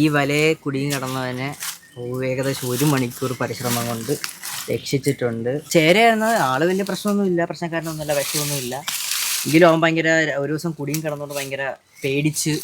ഈ വലയെ കുടുങ്ങി കിടന്നതിനെ ഏകദേശം ഒരു മണിക്കൂർ പരിശ്രമം കൊണ്ട് രക്ഷിച്ചിട്ടുണ്ട്. ചേരയായിരുന്ന. ആൾ വലിയ പ്രശ്നമൊന്നുമില്ല. പ്രശ്നക്കാരനൊന്നുമില്ല. വിഷമൊന്നുമില്ല എങ്കിലും അവൻ ഭയങ്കര ഒരു ദിവസം കുടുങ്ങി കിടന്നുകൊണ്ട് ഭയങ്കര പേടിച്ച്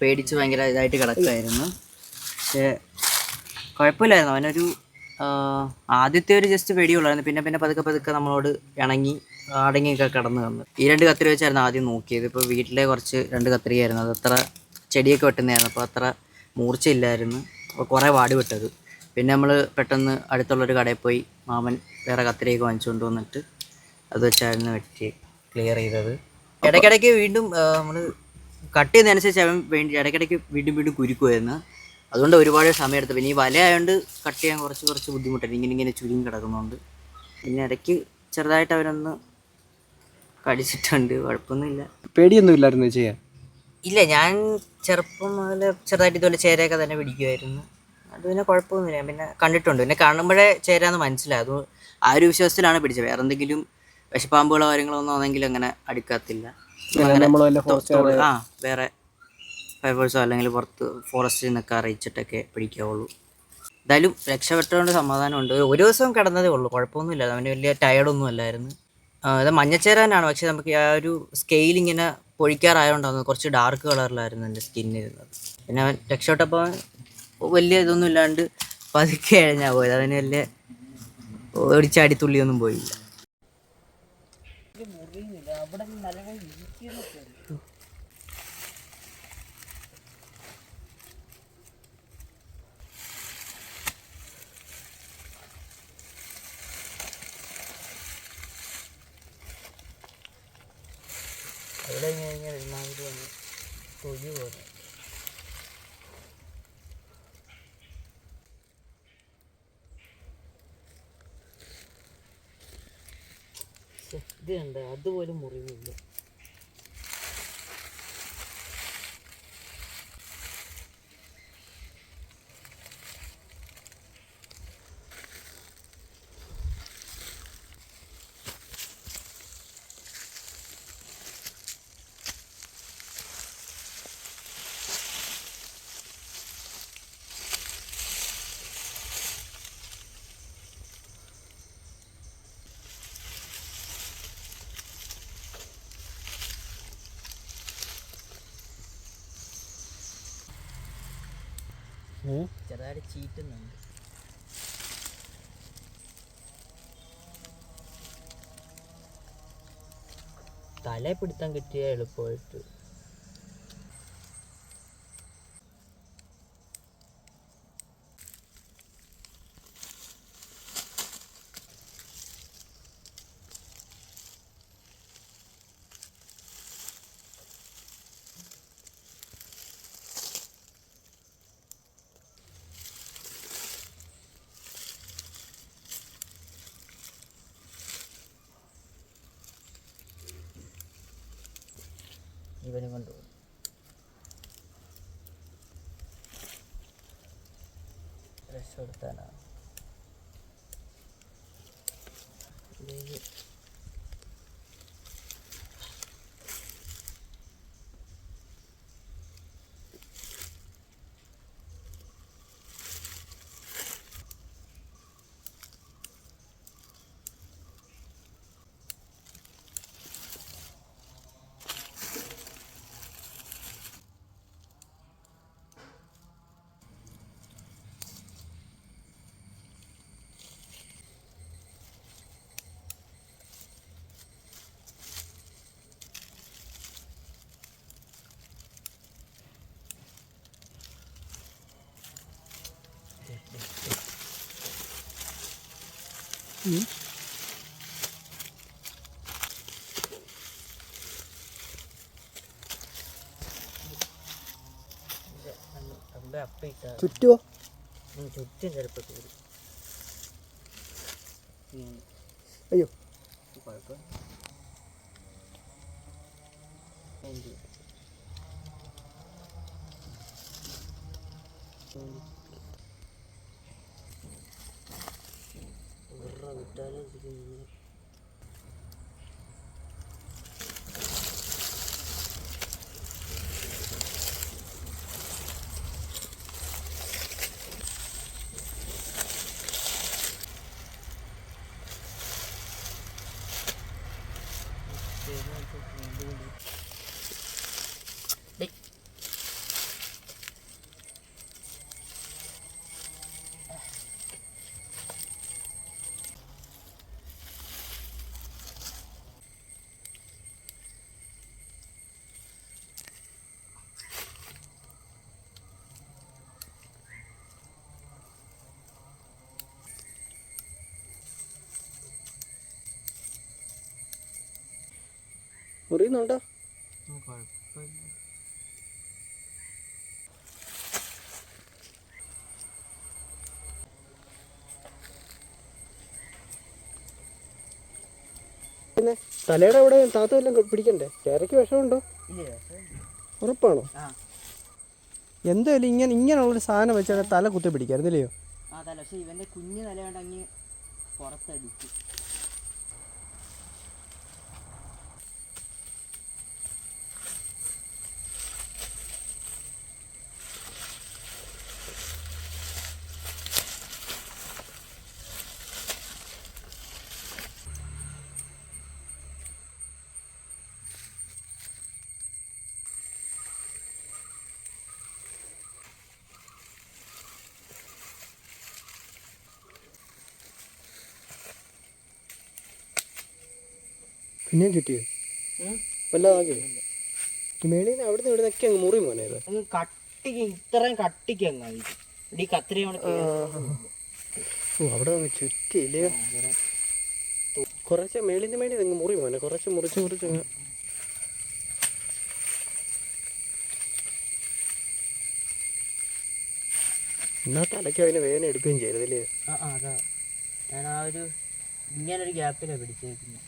പേടിച്ച് ഭയങ്കര ഇതായിട്ട് കിടക്കുമായിരുന്നു പക്ഷേ കുഴപ്പമില്ലായിരുന്നു. അവനൊരു ആദ്യത്തെ ഒരു ജസ്റ്റ് പേടിയുള്ളായിരുന്നു പിന്നെ പിന്നെ പതുക്കെ പതുക്കെ നമ്മളോട് ഇണങ്ങി അടങ്ങിയൊക്കെ കിടന്നു വന്നു ഈ രണ്ട് കത്തിരി വെച്ചായിരുന്നു ആദ്യം നോക്കിയത്. ഇപ്പോൾ വീട്ടിലെ കുറച്ച് രണ്ട് കത്തിരിയായിരുന്നു അത് അത്ര ചെടിയൊക്കെ വെട്ടുന്നതായിരുന്നു അപ്പോൾ അത്ര മൂർച്ചയില്ലായിരുന്നു. അപ്പോൾ കുറേ വാടി വിട്ടത്. പിന്നെ നമ്മൾ പെട്ടെന്ന് അടുത്തുള്ളൊരു കടയിൽ പോയി മാമൻ വേറെ കത്തിരിയൊക്കെ വാങ്ങിച്ചുകൊണ്ട് വന്നിട്ട് അത് വെച്ചായിരുന്നു വെട്ടി ക്ലിയർ ചെയ്തത്. ഇടയ്ക്കിടയ്ക്ക് വീണ്ടും നമ്മൾ കട്ട് ചെയ്യുന്നതനുസരിച്ച് അവൻ വേണ്ടി ഇടയ്ക്കിടയ്ക്ക് വീണ്ടും വീണ്ടും കുരുക്കുമായിരുന്നു. അതുകൊണ്ട് ഒരുപാട് സമയം എടുത്തു. പിന്നെ ഈ വല ആയതുകൊണ്ട് കട്ട് ചെയ്യാൻ കുറച്ച് കുറച്ച് ബുദ്ധിമുട്ടായിരുന്നു. ഇങ്ങനെ ഇങ്ങനെ ചുരുങ്ങി കിടക്കുന്നുണ്ട്. പിന്നെ ഇടയ്ക്ക് ചെറുതായിട്ട് അവരൊന്ന് കടിച്ചിട്ടുണ്ട്. കുഴപ്പമൊന്നുമില്ല. പേടിയൊന്നും ഇല്ലായിരുന്നു ചെയ്യാൻ? ഇല്ല ഞാൻ ചെറുപ്പം മുതൽ ചെറുതായിട്ട് ഇതുപോലെ ചേരയൊക്കെ തന്നെ പിടിക്കുമായിരുന്നു അത് പിന്നെ കുഴപ്പമൊന്നുമില്ല. പിന്നെ കണ്ടിട്ടുണ്ട്. പിന്നെ കാണുമ്പോഴേ ചേരാന്ന് മനസ്സിലായി. അത് ആ ഒരു വിശ്വാസത്തിലാണ് പിടിച്ചത്. വേറെ എന്തെങ്കിലും വിഷപ്പാമ്പുകളോ കാര്യങ്ങളോ ഒന്നും ആണെങ്കിൽ അങ്ങനെ അടുക്കത്തില്ല. ആ വേറെ ഫൈബേഴ്സോ അല്ലെങ്കിൽ പുറത്ത് ഫോറസ്റ്റിൽ നിന്നൊക്കെ അറിയിച്ചിട്ടൊക്കെ പിടിക്കാവുള്ളൂ. എന്തായാലും രക്ഷപ്പെട്ടതുകൊണ്ട് സമാധാനമുണ്ട്. ഒരു ദിവസം കിടന്നതേ ഉള്ളൂ. കുഴപ്പമൊന്നുമില്ല. അവന് വലിയ ടയർഡൊന്നും അല്ലായിരുന്നു. ഇത് മഞ്ഞച്ചേരാനാണ്. പക്ഷെ നമുക്ക് ആ ഒരു സ്കെയിൽ ഇങ്ങനെ പൊഴിക്കാറായതുകൊണ്ടാണ് കുറച്ച് ഡാർക്ക് കളറിലായിരുന്നു എന്റെ സ്കിൻ ഇരുന്നത്. പിന്നെ അവൻ രക്ഷപ്പെട്ടപ്പോൾ വലിയ ഇതൊന്നും ഇല്ലാണ്ട് പതുക്കെ അഴിഞ്ഞാൽ പോയത്. അവന് വലിയ ഒരു ചടിത്തുള്ളിയൊന്നും പോയില്ല. അവിടെ കഴിഞ്ഞാൽ ഒരുമാതിരി വന്ന് തൊഴി പോലെ ഇത് കണ്ട? അതുപോലും മുറിവില്ല. ചെറുതായിട്ട് ചീറ്റുന്നുണ്ട്. തലയെ പിടുത്തം കിട്ടിയ എളുപ്പമായിട്ട് ഇവനും കൊണ്ടുപോകും രക്ഷപ്പെടുത്താനാണ്. ചുറ്റുമോ ചുറ്റും ചിലപ്പോൾ കയറി അയ്യോ. കുഴപ്പം വിട്ടാലും മുറിയുന്നുണ്ടോ? പിന്നെ തലയുടെ അവിടെ താത്ത വല്ലതും പിടിക്കണ്ടേ? ചേരയ്ക്ക് വിഷമുണ്ടോ? ഉറപ്പാണോ? എന്തായാലും ഇങ്ങനെ ഇങ്ങനെയുള്ളൊരു സാധനം വെച്ചാൽ തല കുത്തി പിടിക്കായിരുന്നില്ലയോ? തല പക്ഷെ ഇവന്റെ കുഞ്ഞു നിലയുണ്ടെങ്കിൽ പുറത്തടിച്ചു. പിന്നെയും ചുറ്റിയോ വല്ലതാക്കിയോ മേളിൽ നിന്ന് അവിടുന്ന് ഇവിടെ നിന്നൊക്കെ അങ്ങ് മുറി മോനെ ഇത്. അങ്ങ് കട്ടിക്ക് ഇത്രയും കട്ടിക്ക് അങ്ങ് ഈ കത്രി ഓ അവിടെ അങ്ങ് ചുറ്റിയില്ലേ? കുറച്ച് മേളിൽ നിന്ന് മേളിൽ അങ്ങ് മുറി മോനെ കുറച്ച് മുറിച്ച് മുറിച്ച് അങ്ങ്. എന്നാ തലയ്ക്ക് അതിന് വേദന എടുക്കുകയും ചെയ്തല്ലേ ആ, അതാ. ഞാൻ ആ ഒരു ഇങ്ങനൊരു ഗ്യാപ്പിലാണ് പിടിച്ചേക്കുന്നത്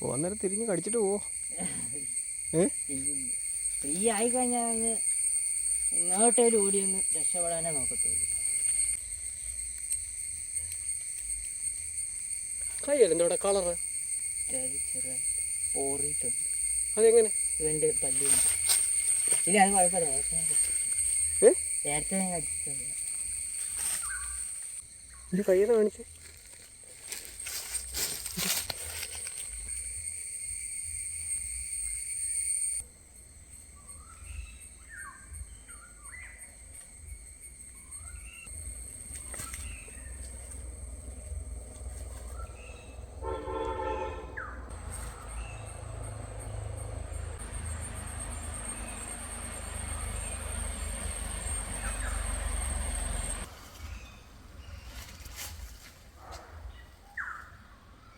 ഓ അന്നേരം തിരിഞ്ഞ് കടിച്ചിട്ട് പോവോ ഏ? ഫ്രീ ആയി കഴിഞ്ഞാൽ അങ്ങ് എങ്ങോട്ടേലും ഓടി ഒന്ന് രക്ഷപ്പെടാനേ നോക്കത്തുള്ളൂ. കയ്യല്ല എന്തോടെ കളറ് ചെറിയ അതെങ്ങനെ? ഇവന്റെ പല്ലി ഇല്ല അത് കുഴപ്പമില്ല നേരത്തെ ഞാൻ കടിച്ചിട്ടുണ്ട്. ഇത് കയ്യെന്ന് കാണിച്ചേ?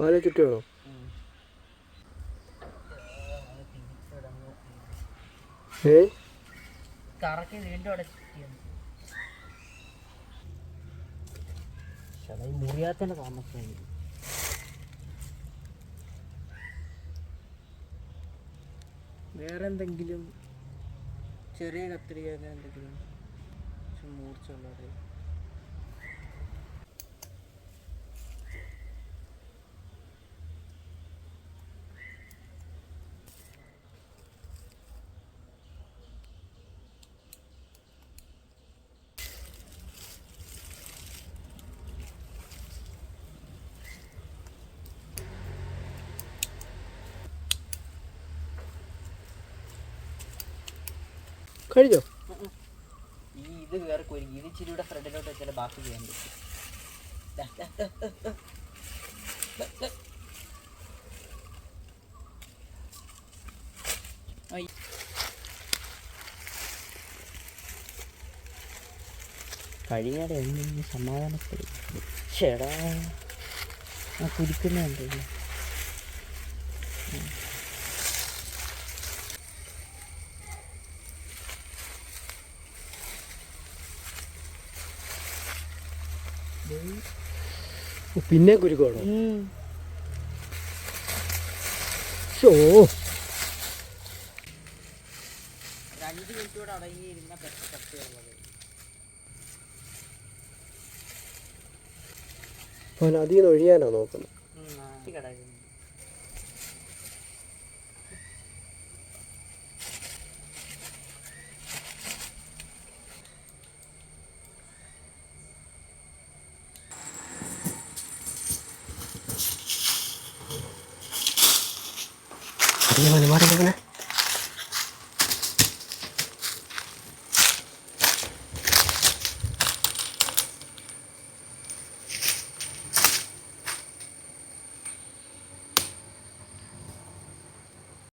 പാല ചുറ്റുവാണോ ഏ? മുറിയാത്തന്നെ താമസമായി വേറെ എന്തെങ്കിലും ചെറിയ അങ്ങനെ എന്തെങ്കിലും മൂർച്ചയുള്ളത് കഴിഞ്ഞോ? ഈ ഇത് വേറെ ഇത് ഇച്ചിരി കൂടെ ഫ്രണ്ടിലോട്ട് വെച്ചാൽ ബാക്കി ചെയ്യാൻ പറ്റും. കഴിയാതെ ഒന്നും സമാധാനപ്പെടും ചേടാ ആ കുരിക്കുന്നുണ്ട് പിന്നെ കുരുക്കോണോ. ഷോ ഒരു അഞ്ച് മിനിറ്റ് കൂടെ അടങ്ങിയിരുന്ന പറ്റുള്ളത് അവൻ അതിൽ നിന്ന് ഒഴിയാനാ നോക്കുന്നത്. കിടക്കുന്നു മാറി മോനെ